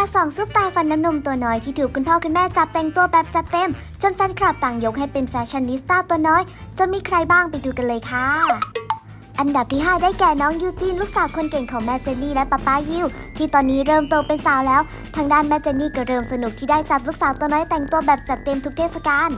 าสองซุปตาฟันน้ำนมตัวน้อยที่ถูกคุณพ่อคุณแม่จับแต่งตัวแบบจัดเต็ม จนแฟนคลับต่างยกให้เป็นแฟชั่นนิสต้าตัวน้อย จะมีใครบ้างไปดูกันเลยค่ะ อันดับที่ 5 ได้แก่น้องยูจีนลูกสาวคนเก่งของแม่เจนนี่และป้าป้ายิวที่ตอนนี้เริ่มโตเป็นสาวแล้ว ทางด้านแม่เจนนี่ก็เริ่มสนุกที่ได้จับลูกสาวตัวน้อยแต่งตัวแบบจัดเต็มทุกเทศกาล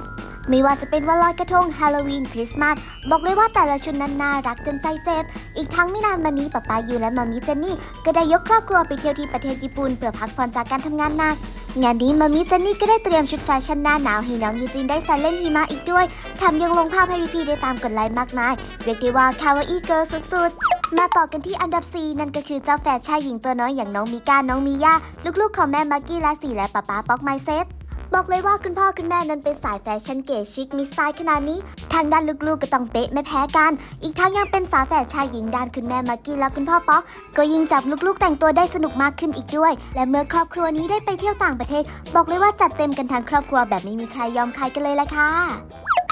ไม่ว่าจะเป็นวันลอยกระทงฮาโลวีนคริสต์มาสบอกเลยว่าแต่ละชุดนั้นน่ารักจนใจเจ็บ อีกทั้งไม่นานมานี้ป้าป้ายิวและมามีเจนนี่ ก็ได้ยกครอบครัวไปเที่ยวที่ประเทศญี่ปุ่นเพื่อพักผ่อนจากการทำงานหนักงานนี้มามิเจนนี่ก็ได้เตรียมชุดแฟชั่นหน้าหนาวให้น้องยูจินได้ใส่เล่นหิมะอีกด้วยแถมยังลงภาพให้พี่ๆได้ตามกดไลค์มากมายเรียกได้ว่าคาวาอีเกิร์ลสุดๆ มาต่อกันที่อันดับ 4 นั่นก็คือเจ้าแฝดชายหญิงตัวน้อยอย่างน้องมิก้าน้องมิยาลูกๆของแม่มากกี้และสีและป๊าป๊าป๊อกไมเซต บอกเลยว่าคุณพ่อคุณแม่นั้นเป็นสายแฟชั่นเก๋ชิคมีสไตล์ขนาดนี้ ทางด้านลูกๆก็ต้องเป๊ะไม่แพ้กัน อีกทั้งยังเป็นฝาแฝดชายหญิงด้านคุณแม่มากกี้และคุณพ่อป๊อก ก็ยิ่งจับลูกๆแต่งตัวได้สนุกมากขึ้นอีกด้วย และเมื่อครอบครัวนี้ได้ไปเที่ยวต่างประเทศ บอกเลยว่าจัดเต็มกันทั้งครอบครัวแบบไม่มีใครยอมใครกันเลยละค่ะ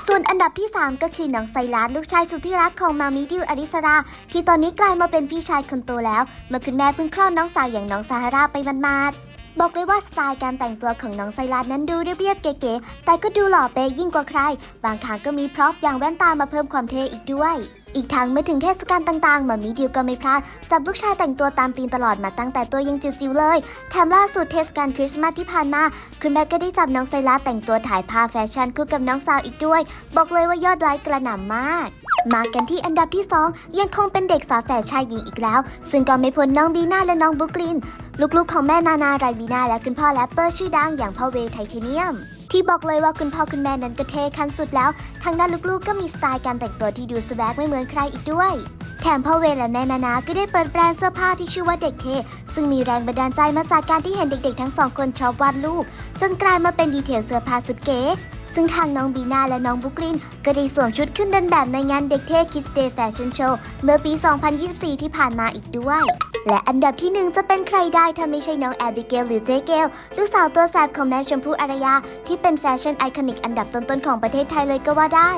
ส่วนอันดับที่ 3 ก็คือน้องไซรัสลูกชายสุดที่รักของมามิดิวอริสรา ที่ตอนนี้กลายมาเป็นพี่ชายคนโตแล้ว เมื่อคุณแม่เพิ่งคลอดน้องสาวอย่างน้องซาฮาราไปมาด บอกเลยว่าสไตล์การแต่งตัวของน้องไซรัสนั้นดูเรียบๆเก๋ๆแต่ก็ดูหล่อเป๊ะยิ่งกว่าใคร บางครั้งก็มีพร็อพอย่างแว่นตามาเพิ่มความเท่อีกด้วย อีกทั้งเมื่อถึงเทศกาลต่างๆหมามิดิวก็ไม่พลาด จับลูกชายแต่งตัวตามธีมตลอดมาตั้งแต่ตัวยังจิ๋วๆเลย แถมล่าสุดเทศกาลคริสต์มาสที่ผ่านมา คุณแม่ก็ได้จับน้องไซรัสแต่งตัวถ่ายภาพแฟชั่นคู่กับน้องสาวอีกด้วย บอกเลยว่ายอดไลค์กระหน่ำมาก มากันที่อันดับที่ 2 ยังคงเป็นเด็กฝาแฝดชายหญิงอีกแล้ว ซึ่งก็ไม่พ้นน้องบีน่าและน้องบุกลิน ลูกๆของแม่นานาไรบีนาและคุณพ่อแรปเปอร์ชื่อดังอย่างพ่อเวไทเทเนียม ที่บอกเลยว่าคุณพ่อคุณแม่นั้นก็เท่ขั้นสุดแล้ว ทางด้านลูกๆก็มีสไตล์การแต่งตัวที่ดูสแวกไม่เหมือนใครอีกด้วย แถมพ่อเวและแม่นานาก็ได้เปิดแบรนด์เสื้อผ้าที่ชื่อว่าเด็กเท ซึ่งมีแรงบันดาลใจมาจากการที่เห็นเด็กๆ ทั้งสองคนชอบวาดรูป จนกลายมาเป็นดีเทลเสื้อผ้าสุดเก๋ซึ่งทางน้องบีนาและน้องบุกลิน ก็ได้สวมชุดขึ้นเดินแบบในงานเด็กเท่ Kids Day Fashion Show เมื่อปี 2024 ที่ผ่านมาอีกด้วย และอันดับที่หนึ่งจะเป็นใครได้ถ้าไม่ใช่น้องแอบิเกลหรือเจเกลลูกสาวตัวแสบของแม่ชมพู่อารยา ที่เป็นแฟชั่นไอคอนิกอันดับต้นๆของประเทศไทยเลยก็ว่าได้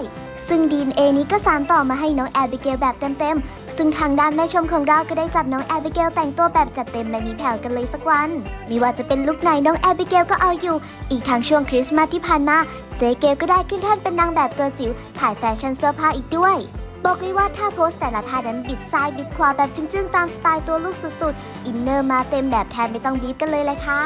ซึ่งดีนเอนี้ก็สานต่อมาให้น้องแอบิเกลแบบเต็มๆ ซึ่งทางด้านแม่ชมของเราก็ได้จับน้องแอบิเกลแต่งตัวแบบจัดเต็มไม่มีแผ่วกันเลยสักวันไม่ว่าจะเป็นลุคไหนน้องแอบิเกลก็เอาอยู่ อีกทั้งช่วงคริสต์มาสที่ผ่านมาเจเกลก็ได้ขึ้นแท่นเป็นนางแบบตัวจิ๋วถ่ายแฟชั่นเสื้อผ้าอีกด้วย บอกเลยว่าถ้าโพสต์แต่ละท่านั้นบิดซ้ายบิดขวาแบบจึ้งๆ ตามสไตล์ตัวลูกสุดๆ อินเนอร์มาเต็มแบบแทนไม่ต้องบีบกันเลยเลยค่ะ